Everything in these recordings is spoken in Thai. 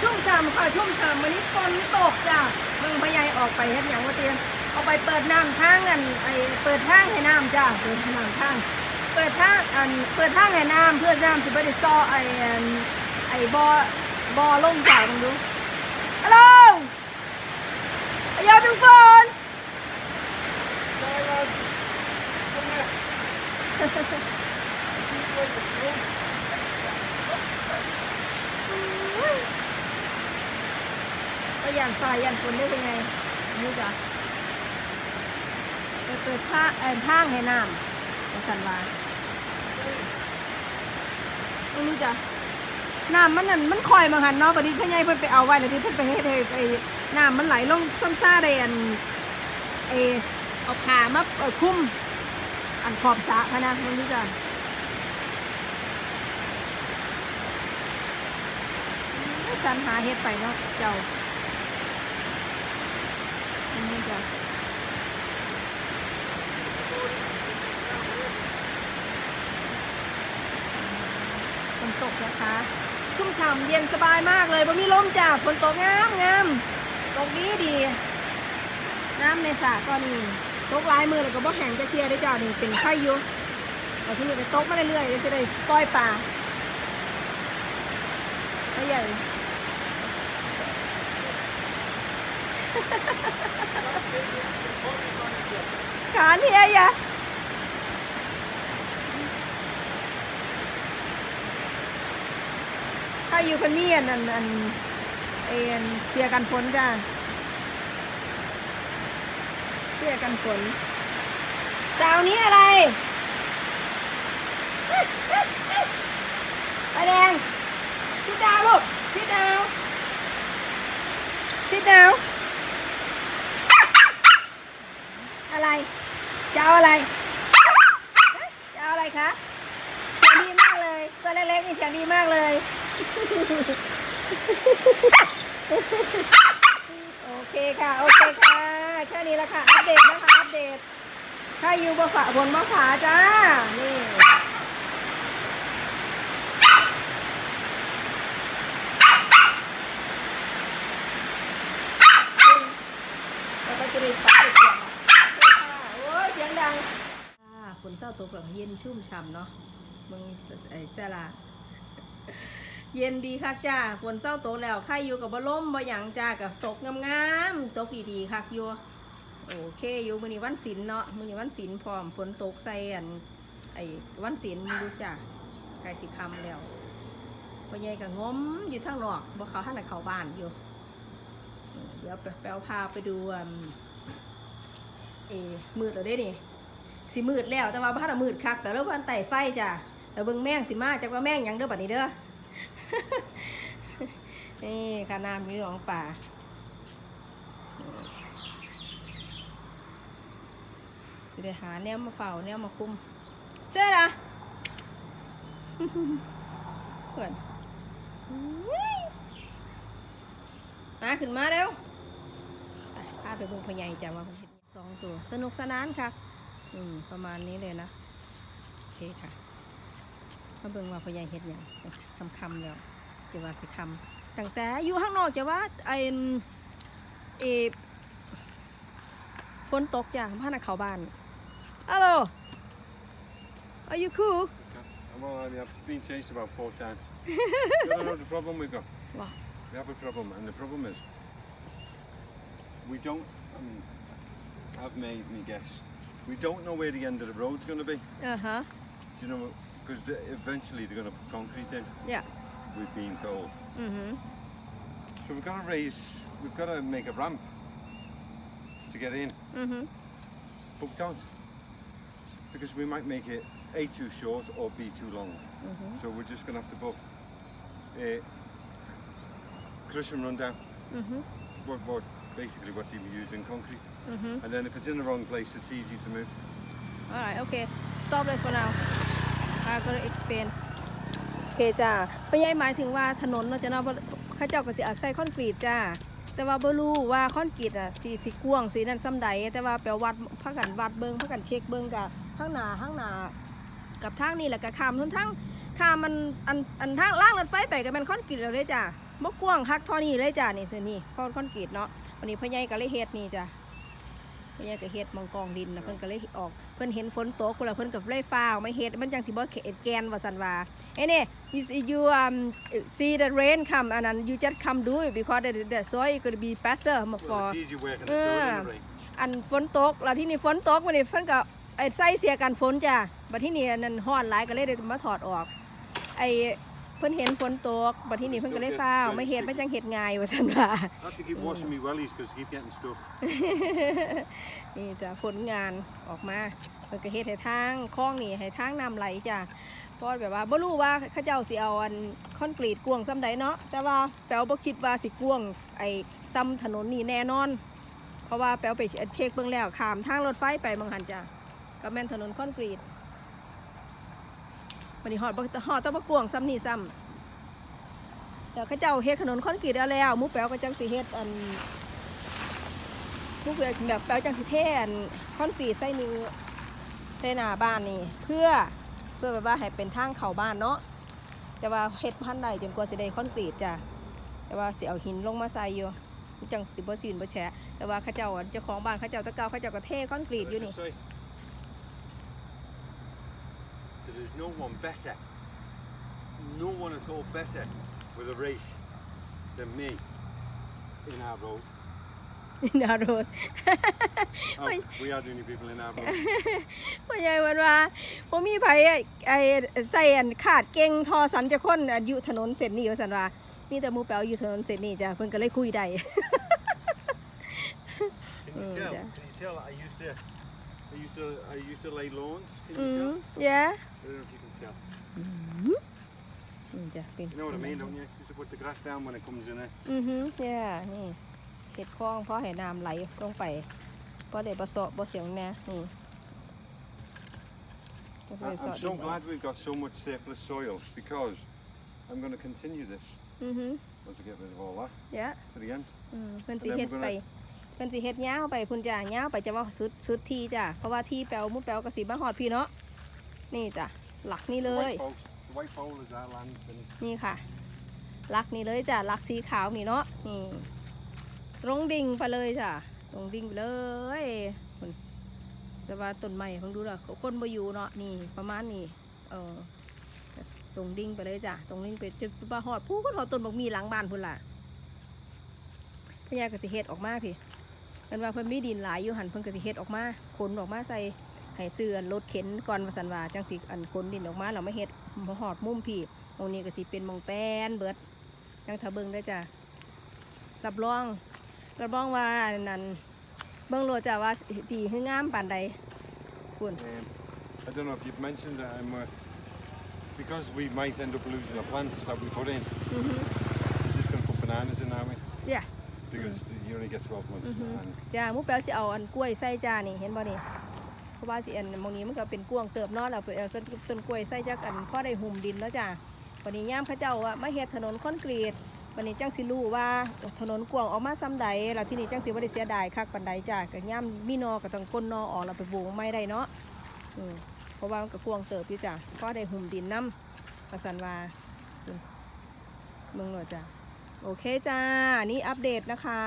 ชุ่มฉ่ำค่ะชุ่มฉ่ำวันนี้ฝนตกจ้ะมึงพะยายออกไปเฮ็ดหยังวะเตียเอาไปเปิดน้ำทางกันไอเปิดทางให้น้ำจ้ะเปิดน้ำทางเปิดทางอันเปิดทางให้น้ำเพื่อน้ำสิบ่ได้ซ้อไออันไอบ่อบ่อลงจ้ามึงดูฮัลโหลอายาเป็นฝน ก็ยันฟ้ายันฝนได้เป็นไงนี่จ้ะไปเปิดท่าเอ่อทางให้น้ำจะสันวาตรงนี้จ้ะน้ำมันนั่นมันคอยมาหันเนาะบัดนี้พ่อใหญ่เพิ่นไปเอาไว้แล้วที่เพิ่นไปเฮ็ดให้ไอ้น้ำมันไหลลงซ้ำซ่าได้อันเออเอาผ้ามาเออคลุมอันขอบสระพะนะตรงนี้จ้ะสันหาเฮ็ดไปเนาะเจ้า จ้ะฝนตกนะคะ ชุ่มฉ่ำเย็นสบายมากเลยบ่มีลมจ้ะฝนตกงามงามตกดีดี น้ำในสระก็นี่ตกลายมือแล้วก็บ่แห้งจะเชียร์ได้จ้ะนี่เป็นไข่อยู่แต่ที่นี่ก็ตกมาเรื่อยๆเดี๋ยวจะได้ปล่อยปลาไม่ใหญ่ ขาเทียยะถ้าอยู่คนนี้อันอันอันเอ็นเสียกันฝนจ้าเสียกันฝนสาวนี้อะไรไปแดงชิดดาวลูกชิดดาวชิดดาว อะไรจะเอาอะไรจะเอาอะไรคะเสียงดีมากเลย ตัวเล็กๆนี่เสียงดีมากเลย โอเคค่ะ โอเคค่ะ แค่นี้ละค่ะ อัปเดตนะคะ อัปเดตถ้าอยู่บนฝาบนมะฝาจ้า นี่แล้วก็จะได้ปัดเสียงโอ้ยเสียงดังฝนเศร้าตกแบบเย็นชุ่มฉ่ำเนาะมึงไอ้เสลา เย็นดีคักจ้าฝนเศร้าตกแล้วใครอยู่กับบ่ล่มบ่หยังจ้ากับตกงามๆตกดีๆคักอยู่โอเคอยู่มื้อนี้วันศิลเนาะมื้อนี้วันศิลพร้อมฝนตกใส่อันไอ้วันศิลมดูจ้าใกล้สิค่ำแล้วพ่อใหญ่ก็งมอยู่ทางนอกบ่เขาทางไหนเขาบ้านอยู่เดี๋ยวแปลวพาไปดูเอมืดแล้วเด้นี่สิมืดแล้วแต่ว่าบ้านมืดคักแต่แล้ววันไต่ไฟจ้ะแต่เบิ่งแม่งสิมาจากว่าแม่งยังเด้อบัดนี้เด้อ นี่ค่ะน้ำมีหนองป่า จะได้หาแนวมาเฝ้าแนวมาคุม เสื้อละเพื่อนมาขึ้นมาเร็วพาไปบิ่งพญายจะมาเพิ่นเฮ็ดสองตัว สนุกสนานค่ะ อืม ประมาณนี้เลยนะ โอเคค่ะ มาเบิ่งว่าพญายเฮ็ดหยังคำคำๆแล้วจะว่าสิคำตั้งแต่อยู่ข้างนอกจะว่าไอเออฝนตกจ้ะพานักเข้าบ้านฮัลโหล Are you cool Well, I've been changed about four times. you don't know the problem we've got. What? We have a problem, and the problem is we don't. I mean, I've made me guess. We don't know where the end of the road's going to be. อ่าฮะ Do you know? because eventually they're going to put concrete in. Yeah. We've been told. Mm-hmm. So we've got to raise, we've got to make a ramp to get in. Mm-hmm. But we can't because we might make it A too short or B too long. Mm-hmm. So we're just going to have to book uh, crush and run down. Mm-hmm. What, what, basically what do you use in concrete. Mm-hmm. And then if it's in the wrong place, it's easy to move. All right, okay. Stop there for now. I'm gonna explain. โอเคจ้าปยัยหมายถึงว่าถนนเราจะนาะเพราะเข้าเจ้าก็สิอาศัยคอนกรีตจ้าแต่ว่าบ่รู้ว่าคอนกรีตอะสีสีกว้างสีนั่นซ้ำใดแต่ว่าแปลวัดพักกันวัดเบิ่งพักกันเช็คเบิ่งกับข้างหน้าข้างหน้ากับทางนี้แหละกับขามทุนทางขามมันอันอันทางล่างรถไฟไปก็เป็นคอนกรีตแล้วเด้จ้าบ่กว้างคักท่านี้เลยจ้ะนี่ตัวนี้คอนคอนกรีตเนาะวันนี้พ่อใหญ่ก็เลยเฮ็ดนี่จ้ะ พ่อใหญ่ก็เฮ็ดมังกองดินนะเพิ่นก็เลยออก เพิ่นเห็นฝนตกก็แล้วเพิ่นก็เลยฟ้าวมาเฮ็ดมันจังสิบ่เขตแกนว่าซั่นว่าเอ้นี่ you see- you um see the rain come and then you just come do it because the, the soil is going to be better Well, for it's easier working the soil in the rain. อันฝนตกแล้วที่นี่ฝนตกวันนี้เพิ่นก็ไอ้ใส่เสียกันฝนจ้ะบัดที่นี่อันนั้นฮ้อนหลายก็เลยได้มาถอดออกไอ้ เพิ่นเห็นฝนตกบัดที่นี่เพิ่นก็เลยฟ้าวไม่เฮ็ดมันจังเฮ็ดง่ายว่าซั่นว่า I have to keep washing my wellies because I keep getting stuck. นี่จ้ะผลงานออกมาเพิ่นก็เฮ็ดให้ทางคลองนี่ให้ทางน้ำไหลจ้ะก็แบบว่าบ่รู้ว่าเขาเจ้าสิเอาอันคอนกรีตกวางซ้ำใดเนาะแต่ว่าแปลวบ่คิดว่าสิกวางไอ้ซ้ำถนนนี่แน่นอน เพราะว่าแปลวไปเช็คเบิ่งแล้วข้ามทางรถไฟไปบางหันจ้ะก็แม่นถนนคอนกรีต วันนี้ฮอดบ่ฮอดต้องมากวงซ้ำนี่ซ้ำแต่เขาเจ้าเฮ็ดถนนคอนกรีตแล้วแล้วมูแปลวก็จังสิเฮ็ดอันทุกอย่างแบบแปลจังสิเทอันคอนกรีตใส่นิ้วใส่หน้าบ้านนี่ เพื่อเพื่อแบบว่าให้เป็นทางเข้าบ้านเนาะแต่ว่าเฮ็ดพันใดจนกว่าสิได้คอนกรีตจ้ะแต่ว่าสิเอาหินลงมาใส่อยู่จังสิบ่จืนบ่แฉะแต่ว่าเขาเจ้าเจ้าของบ้านเขาเจ้าตะเกาเขาเจ้าก็เทคอนกรีตอยู่นี่ say, There is no one better, no one at all better with a rake than me in our road. นาโรส Oh, we are the only people in our road. พ่อใหญ่วันว่าบ่มีไผไอ้ไอ้ใส่อันขาดเก่งทอสันจะคนอันอยู่ถนนเส้นนี้ว่าซั่นว่ามีแต่หมู่แปวอยู่ถนนเส้นนี้จ้ะเพิ่นก็เลยคุยได้ Can you Oh, tell? yeah. Can you tell? I used to, I used to, I used to lay lawns. Can อื you ม tell? ยะ I don't know if you can tell. อืมจ้ะเป็น You know what I mean, don't you? You used to put the grass down when it comes in there. อือฮึยะนี่เห็ดคลองเพราะให้น้ำไหลลงไปเพราะได้บ่เสาะบ่เสียงแน่นี่จะไป I- เสาะ I'm ดิ so นออก glad we've got so much surplus soil because I'm going to continue this อือฮึ once I get rid of all that ยะ to the end. อืมเพิ่นสิแล้วเฮ็ดมันก็ไปเลย เพิ่นสิเฮ็ดยาวไปพุ่นจ้ะยาวไปจะว่าสุดสุดที่จ้ะเพราะว่าที่แปลวหมุแปลวก็สิมาฮอดพี่เนาะนี่จ้ะหลักนี่เล The ย white pole, the white pole is our land finished. นี่ค่ะ หลักนี่เลยจ้ะหลักสีขาวนี่เนาะนี่ตรงดิ่งไปเลยจ้ะตรงดิ่งไปเลยคุณแต่ว่าต้นไม้เพิ่งดูและคนบ่อยู่เนาะนี่ประมาณนี้เออตรงดิ่งไปเลยจ้ะตรงดิ่งไปจะไปหอดผู้คนหอดต้นบักมีหลังบ้านพุ่นล่ะพญาก็สิเฮ็ดออกมาพี่ เพิ่นว่าเพิ่นมีดินหลายอยู่หันเพิ่นก็สิเฮ็ดออกมาขนออกมาใส่ให้ซื้ออันรถเข็นก่อนว่าซั่นว่าจังสิอันขนดินออกมาแล้วมาเฮ็ดหอดมุมพี่ตรงนี้ก็สิเป็นหมองแป้นเบิดยังทะเบิงได้อจ้ะรับรองรับรองว่าอันนั้นเบิ่งโลดจ้ะว่าดีคืองามปานใดคุณ Um, I don't know if you've mentioned that I'm, uh, because we might end up losing the plants that we put in, อือฮึ we're just going to put bananas in, aren't we? Yeah. Because you only get 12 months. Mhm. And จ้าหมูแปลวสิเอาอันกล้วยใส่จ้านี่เห็นบ่นี่เพราะว่าสิอันหมองนี้มันก็เป็นกวางเติบเนาะแล้วไปเอาต้นต้นกล้วยใส่จักอันพอได้หุ่มดินแล้วจ้าวันนี้ย่ามเขาเจ้าว่ามาเฮ็ดถนนคอนกรีตวันนี้จังสิรู้ว่าถนนกว้างออกมาซ้ำใดแล้วที่นี่จังสิบ่ได้เสียดายคักปานใดจ้าก็ย่ามมีนอก็ต้องก้นนอออกแล้วไปปลูกไม้ได้เนาะอืมเพราะว่ามันก็กวางเติบอยู่จ้าพอได้หุ่มดินน้ำประสันว่าอืมเมืองโลดจ้า โอเคจ้า นี่อัปเดตนะคะ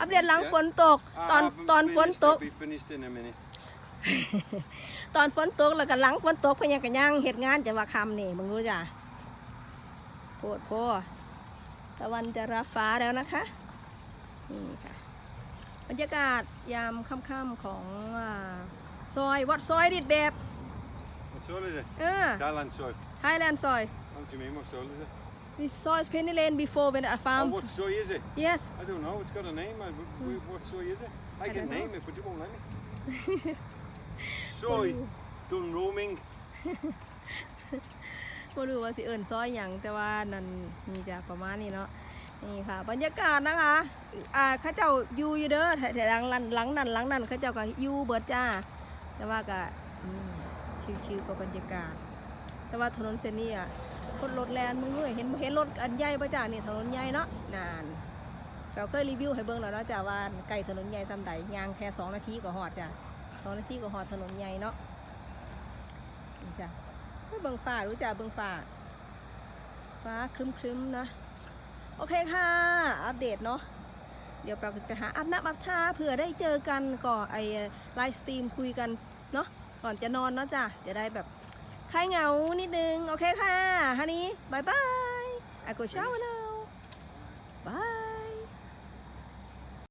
อัปเดตหลังฝนตก I ตอน haven't ตอนฝน finished, ต I'll ก be finished in a minute. ตอนฝนตกแล้วก็หลังฝนตกเพนยังกันยังเหตุงานจะว่าคำนี่มึงรู้จ้ะโพดโพตะวันจะรับฟ้าแล้วนะคะนี่ค่ะบรรยากาศยามค่ำๆของอ่าซอยวัดซอยดิดแบบ What soil is it? เออ Thailand soil. ไทยแลนด์ซอย What do you mean, what soil is it? this soil is penny lane before when I Oh, found what soil is it? yes I don't know, it's got a name. I, w- what soil is it? I, I can don't know. name it, but you won't let me. soy, done roaming. บ่รู้ว่าสิเอิญซอยอย่างแต่ว่านั่นนี่จะประมาณนี้เนาะนี่ค่ะ บรรยากาศนะคะอ่าเข้าเจ้าอยู่อยู่เด้อแต่แต่หลังหลังหลังนั้นหลังนั้นเข้าเจ้าก็อยู่เบิดจ้า แต่ว่าก็อืมชิวๆกับบรรยากาศ แต่ว่าถนนเส้นนี้อะ คนรถแลนมึงเอ้ยเห็นเห็นรถอันใหญ่ป่ะจ้าเนี่ยถนนใหญ่เนาะนานเราเคยรีวิวให้เบิ่งแล้วเนาะจ้าว่าไกลถนนใหญ่ซ้ำใดยางแค่สองนาทีก็หอดจ้าสองนาทีก็หอดถนนใหญ่เนาะนี่จ้าเบิ่งฝ่ารู้จ้าเบิ่งฝ่าฟ้าครึ้มๆนะโอเคค่ะ อัปเดตเนาะเดี๋ยวเราไปหาอัปนับอัปท่าเผื่อได้เจอกันก่อไอไลฟ์สตรีมคุยกันเนาะก่อนจะนอนเนาะจ้ะจะได้แบบ คลายเหงานิดนึง โอเคค่ะฮันนี่บายบายอากูเช้านะ